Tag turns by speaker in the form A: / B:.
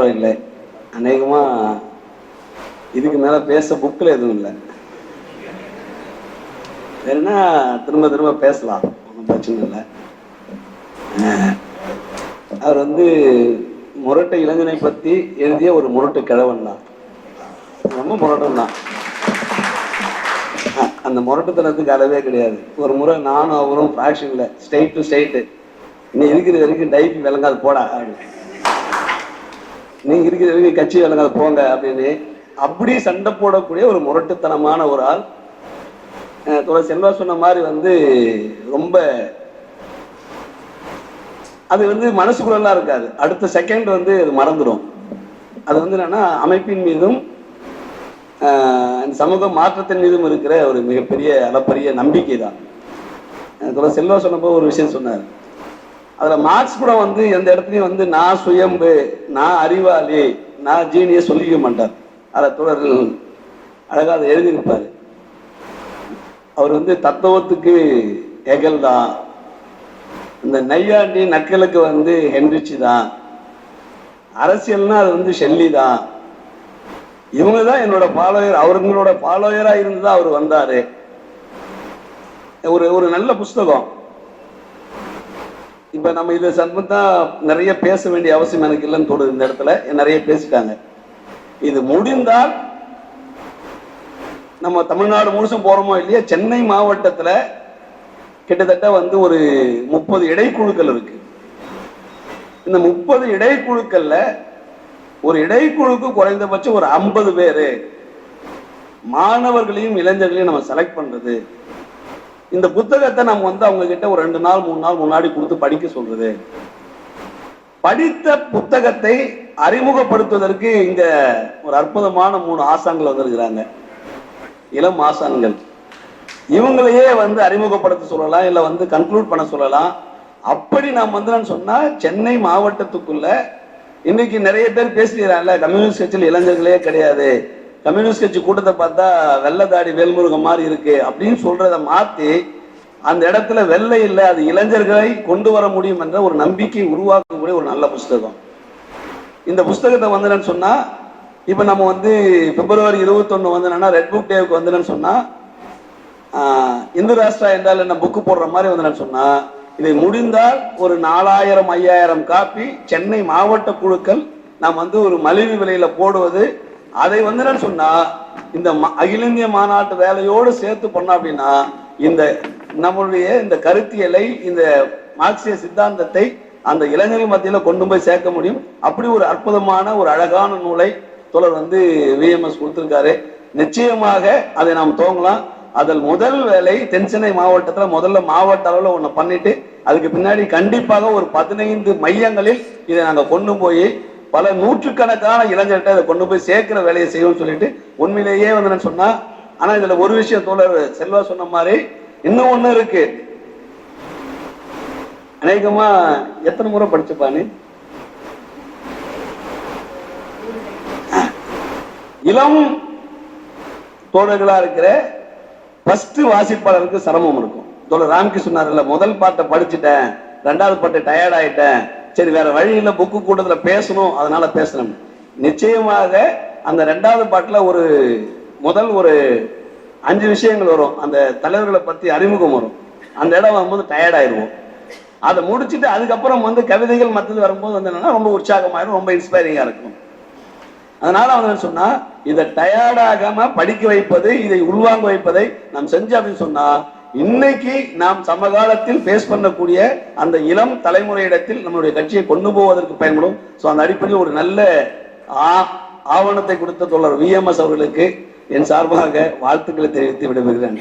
A: இல்லை. அநேகமாக இதுக்கு மேலே பேச புக்கில் எதுவும் இல்லை. வேணும்னா திரும்ப திரும்ப பேசலாம். ஒன்றும் பிரச்சனை இல்லை. அவர் வந்து முரட்டை இளைஞனை பற்றி எழுதிய ஒரு முரட்டு கிழவன் தான். ரொம்ப முரட்டம் தான். அந்த முரட்டுத்தனத்துக்கு அளவே கிடையாது. ஒரு முறை நானும் அவரும் ஃப்ராக்ஷனில் ஸ்டேட் டு ஸ்டேட்டு இன்னும் இருக்கிற வரைக்கும் டைப் விளங்காது போடா அப்படின்னு நீங்க இருக்கிற கட்சி கட்சி அதை போங்க அப்படின்னு அப்படி சண்டை போடக்கூடிய ஒரு முரட்டுத்தனமான ஒரு ஆள். அஹ் தோழர் செல்வா சொன்ன மாதிரி வந்து ரொம்ப அது வந்து மனசுக்குள்ளலாம் இருக்காது. அடுத்த செகண்ட் வந்து அது மறந்துடும் அது வந்து என்னன்னா அமைப்பின் மீதும் ஆஹ் சமூக மாற்றத்தின் மீதும் இருக்கிற ஒரு மிகப்பெரிய அளப்பரிய நம்பிக்கை தான் தோழர் செல்வா சொன்னப்போ ஒரு விஷயம் சொன்னார். அதுல மார்க்ஸ் கூட வந்து எந்த இடத்துலயும் வந்து நான் சுயம்பு நான் அறிவாளி நான் ஜீனியை சொல்லிக்க மாட்டார். அதை தொடர்கள் அழகா அதை எழுதியிருப்பாரு. அவர் வந்து தத்துவத்துக்கு எகல் தான். இந்த நையாண்டி நக்கலுக்கு வந்து ஹென்ரிச்சு தான். அரசியல்னா அது வந்து ஷெல்லி தான். இவங்க தான் என்னோட ஃபாலோயர் அவருங்களோட ஃபாலோயராக இருந்து தான் அவர் வந்தார். ஒரு ஒரு நல்ல புஸ்தகம். இப்போ நம்ம இது சம்பந்தம் நிறைய பேச வேண்டிய அவசியம் எனக்கு இல்லைன்னு தோணுது இந்த இடத்துல. நிறைய பேசிட்டாங்க. இது முடிந்தால் நம்ம தமிழ்நாடு முழுசும் போகிறோமோ இல்லையா சென்னை மாவட்டத்தில் கிட்டத்தட்ட வந்து ஒரு முப்பது இடைக்குழுக்கள் இருக்கு. இந்த முப்பது இடைக்குழுக்கள்ல ஒரு இடைக்குழுக்கு குறைந்தபட்சம் ஒரு ஐம்பது பேர் மாணவர்களையும் இளைஞர்களையும் நம்ம செலக்ட் பண்ணுறது இந்த புத்தகத்தை நம்ம வந்து அவங்க கிட்ட ஒரு ரெண்டு நாள் மூணு நாள் முன்னாடி கொடுத்து படிக்க சொல்றது. படித்த புத்தகத்தை அறிமுகப்படுத்துவதற்கு இங்க ஒரு அற்புதமான மூணு ஆசான்கள் வந்திருக்கிறாங்க. இளம் ஆசான்கள். இவங்களையே வந்து அறிமுகப்படுத்த சொல்லலாம் இல்ல வந்து கன்க்ளூட் பண்ண சொல்லலாம். அப்படி நாம் வந்து சொன்னா சென்னை மாவட்டத்துக்குள்ள இன்னைக்கு நிறைய பேர் பேசுகிறாங்கல்ல கம்யூனிஸ்ட் கட்சியில் இளைஞர்களே கிடையாது. கம்யூனிஸ்ட் கட்சி கூட்டத்தை பார்த்தா வெள்ளதாடி வேல்முருகன் மாதிரி இருக்கு அப்படின்னு சொல்றதை மாத்தி அந்த இடத்துல வெள்ளை இல்லை அது இளைஞர்களை கொண்டு வர முடியும் என்ற ஒரு நம்பிக்கை உருவாக்கக்கூடிய ஒரு நல்ல புஸ்தகம். இந்த புஸ்தகத்தை வந்து சொன்னா இப்ப நம்ம வந்து பிப்ரவரி இருபத்தொன்னு வந்து ரெட் புக் டேவுக்கு வந்து சொன்னா இந்து ராஷ்டிரா என்றால் என்ன புக்கு போடுற மாதிரி வந்து சொன்னா இதை முடிந்தால் ஒரு நாலாயிரம் ஐயாயிரம் காப்பி சென்னை மாவட்ட குழுக்கள் நாம் வந்து ஒரு மலிவு விலையில போடுவது அதை வந்து நான் சொன்னா இந்த ம- அகில இந்திய மாநாட்டு வேலையோடு சேர்த்து பண்ணோம் அப்படின்னா இந்த நம்மளுடைய இந்த கருத்தியலை இந்த மார்க்சிய சித்தாந்தத்தை அந்த இளைஞர்கள் மத்தியில கொண்டு போய் சேர்க்க முடியும். அப்படி ஒரு அற்புதமான ஒரு அழகான நூலை தொடர் வந்து விஎம்எஸ் கொடுத்திருக்காரு. நிச்சயமாக அதை நாம் துவங்கலாம். அதில் முதல் வேலை தென்சென்னை மாவட்டத்தில் முதல்ல மாவட்ட அளவில் ஒன்று பண்ணிட்டு அதுக்கு பின்னாடி கண்டிப்பாக ஒரு பதினைந்து மையங்களில் இதை நாங்கள் கொண்டு போய் பல நூற்றுக்கணக்கான இளைஞர்கிட்ட அதை கொண்டு போய் சேர்க்கிற வேலையை செய்வோம்னு சொல்லிட்டு உண்மையிலேயே வந்து நான் சொன்னா ஆனா இதுல ஒரு விஷயம் தோழர் செல்வா சொன்ன மாதிரி இன்னும் ஒண்ணு இருக்கு. அநேகமா எத்தனை முறை படிச்சுப்பானு? இளம் தோழர்களா இருக்கிற ஃபர்ஸ்ட் வாசிப்பாளருக்கு சிரமம் இருக்கும். தோழர் ராம்கி சொன்னார்ல முதல் பாட்டை படிச்சுட்டேன். ரெண்டாவது பாட்டு டயர்ட் ஆயிட்டேன். சரி வேற வழியில் புக்கு கூட்டத்தில் பேசணும் அதனால பேசணும் நிச்சயமாக அந்த ரெண்டாவது பாட்டில் ஒரு முதல் ஒரு அஞ்சு விஷயங்கள் வரும். அந்த தலைவர்களை பற்றி அறிமுகம் வரும். அந்த இடம் வரும்போது டயர்ட் ஆயிடுவோம். அதை முடிச்சுட்டு அதுக்கப்புறம் வந்து கவிதைகள் மற்றது வரும்போது வந்து என்னன்னா ரொம்ப உற்சாகமாயிரும் ரொம்ப இன்ஸ்பைரிங்காக இருக்கும். அதனால அவன் சொன்னா இதை டயர்டாகாம படிக்க வைப்பது இதை உள்வாங்க வைப்பதை நாம் செஞ்சு அப்படின்னு சொன்னா இன்னைக்கு நாம் சமகாலத்தில் ஃபேஸ் பண்ணக்கூடிய அந்த இளம் தலைமுறையிடத்தில் நம்மளுடைய கட்சியை கொண்டு போவதற்கு பயன்படும். ஸோ அந்த அடிப்படையில் ஒரு நல்ல ஆ- ஆவணத்தை கொடுத்த தொடர் விஎம்எஸ் அவர்களுக்கு என் சார்பாக வாழ்த்துக்களை தெரிவித்து விடுகிறேன்